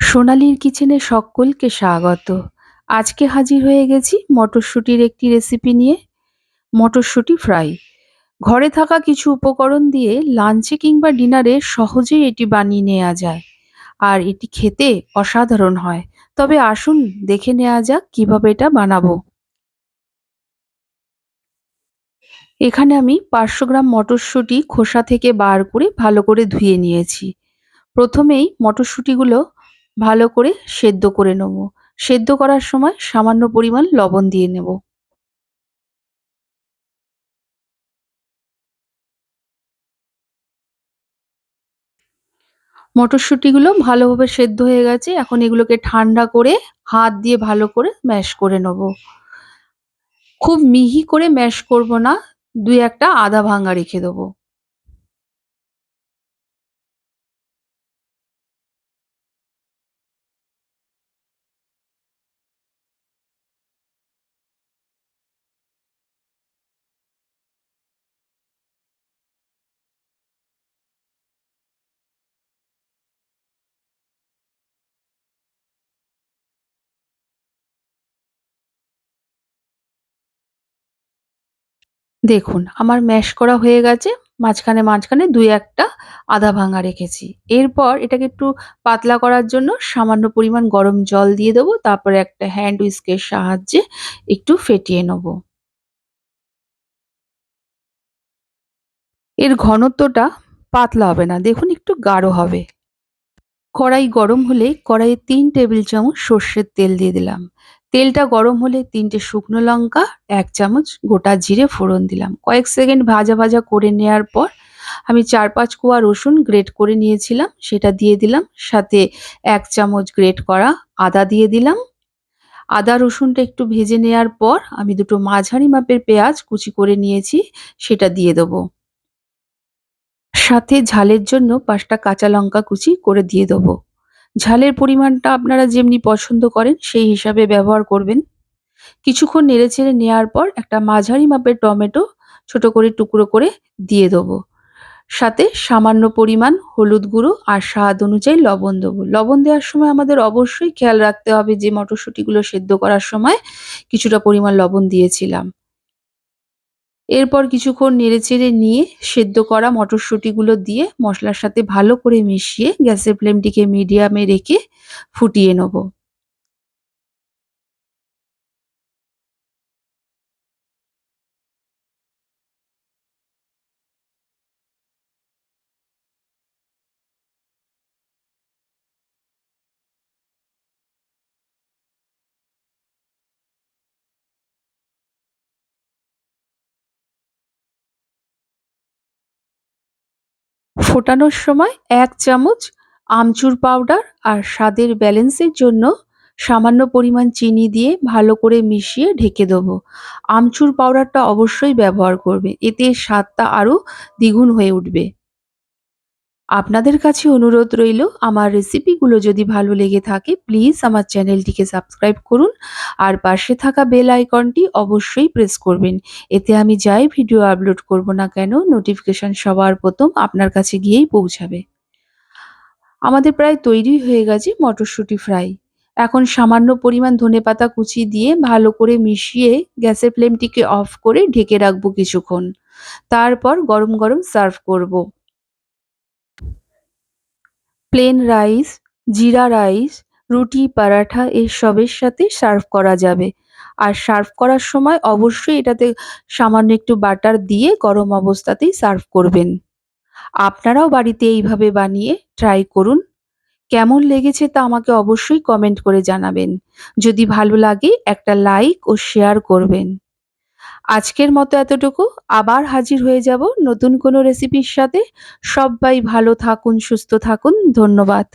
সোনালীর কিচেনে সকলকে স্বাগত। আজকে হাজির হয়ে গেছি মটরশুঁটির একটি রেসিপি নিয়ে। মটরশুঁটি ফ্রাই ঘরে থাকা কিছু উপকরণ দিয়ে লাঞ্চে কিংবা ডিনারে সহজেই এটি বানিয়ে নেওয়া যায়। আর এটি খেতে অসাধারণ হয়। তবে আসুন দেখে নেওয়া যাক কীভাবে এটা বানাবো। এখানে আমি পাঁচশো গ্রাম মটরশুঁটি খোসা থেকে বার করে ভালো করে ধুয়ে নিয়েছি। প্রথমেই মটরশুঁটিগুলো ভালো করে সেদ্ধ করে নেব। সেদ্ধ করার সময় সামান্য পরিমাণ লবণ দিয়ে নেব। মটরশুঁটিগুলো ভালোভাবে সেদ্ধ হয়ে গেছে। এখন এগুলোকে ঠান্ডা করে হাত দিয়ে ভালো করে ম্যাশ করে নেব। খুব মিহি করে ম্যাশ করব না, দুই একটা আদা ভাঙা রেখে দেবো। দেখুন, আমার ম্যাশ করা হয়ে গেছে, মাঝখানে মাঝখানে দুই একটা আদা ভাঙা রেখেছি। এরপর এটাকে একটু পাতলা করার জন্য সামান্য পরিমাণ গরম জল দিয়ে দেবো, তারপরে একটা হ্যান্ড উইস্কের সাহায্যে একটু ফেটিয়ে নেব। এর ঘনত্বটা পাতলা হবে না, দেখুন একটু গাঢ় হবে। কড়াই গরম হলে কড়াইয়ে তিন টেবিল চামচ সর্ষের তেল দিয়ে দিলাম। তেলটা গরম হলে তিনটে শুকনো লঙ্কা, এক চামচ গোটা জিরে ফোড়ন দিলাম। কয়েক সেকেন্ড ভাজা ভাজা করে নেওয়ার পর আমি চার পাঁচ কোয়া রসুন গ্রেট করে নিয়েছিলাম, সেটা দিয়ে দিলাম। সাথে এক চামচ গ্রেট করা আদা দিয়ে দিলাম। আদা রসুনটা একটু ভেজে নেওয়ার পর আমি দুটো মাঝারি মাপের পেঁয়াজ কুচি করে নিয়েছি, সেটা দিয়ে দেবো। সাথে ঝালের জন্য পাঁচটা কাঁচা লঙ্কা কুচি করে দিয়ে দেবো। ঝালের পরিমাণটা আপনারা যেমনি পছন্দ করেন, সেই হিসাবে ব্যবহার করবেন। কিছুক্ষণ নেড়েচেড়ে নেওয়ার পর একটা মাঝারি মাপের টমেটো ছোট করে টুকরো করে দিয়ে দেবো। সাথে সামান্য পরিমাণ হলুদ গুঁড়ো আর স্বাদ অনুযায়ী লবণ দেবো। লবণ দেওয়ার সময় আমাদের অবশ্যই খেয়াল রাখতে হবে যে মটরশুঁটিগুলো সেদ্ধ করার সময় কিছুটা পরিমাণ লবণ দিয়েছিলাম। এরপর কিছুক্ষণ নেড়েচেড়ে নিয়ে সেদ্ধ করা মটরশুঁটিগুলো দিয়ে মশলার সাথে ভালো করে মিশিয়ে গ্যাসের ফ্লেমটিকে মিডিয়ামে রেখে ফুটিয়ে নেব। ফোটানোর সময় এক চামচ আমচুর পাউডার আর স্বাদের ব্যালেন্সের জন্য সামান্য পরিমাণ চিনি দিয়ে ভালো করে মিশিয়ে ঢেকে দেবো। আমচুর পাউডারটা অবশ্যই ব্যবহার করবে। এতে স্বাদটা আরও দ্বিগুণ হয়ে উঠবে। আপনাদের কাছে অনুরোধ রইল, আমার রেসিপিগুলো যদি ভালো লেগে থাকে প্লিজ আমার চ্যানেলটিকে সাবস্ক্রাইব করুন আর পাশে থাকা বেল আইকনটি অবশ্যই প্রেস করবেন। এতে আমি যাই ভিডিও আপলোড করব না কেন নোটিফিকেশান সবার প্রথম আপনার কাছে গিয়েই পৌঁছাবে। আমাদের প্রায় তৈরি হয়ে গেছে মটরশুঁটি ফ্রাই এখন সামান্য পরিমাণ ধনেপাতা কুচি দিয়ে ভালো করে মিশিয়ে গ্যাসের ফ্লেমটিকে অফ করে ঢেকে রাখব কিছুক্ষণ। তারপর গরম গরম সার্ভ করব। প্লেন রাইস, জিরা রাইস, রুটি, পরাঠা এসবের সাথে সার্ভ করা যাবে। আর সার্ভ করার সময় অবশ্যই এটাতে সামান্য একটু বাটার দিয়ে গরম অবস্থাতেই সার্ভ করবেন। আপনারাও বাড়িতে এইভাবে বানিয়ে ট্রাই করুন। কেমন লেগেছে তা আমাকে অবশ্যই কমেন্ট করে জানাবেন। যদি ভালো লাগে একটা লাইক ও শেয়ার করবেন। আজকের মতো এতটুকু। আবার হাজির হয়ে যাব নতুন কোনো রেসিপির সাথে। সবাই ভালো থাকুন, সুস্থ থাকুন। ধন্যবাদ।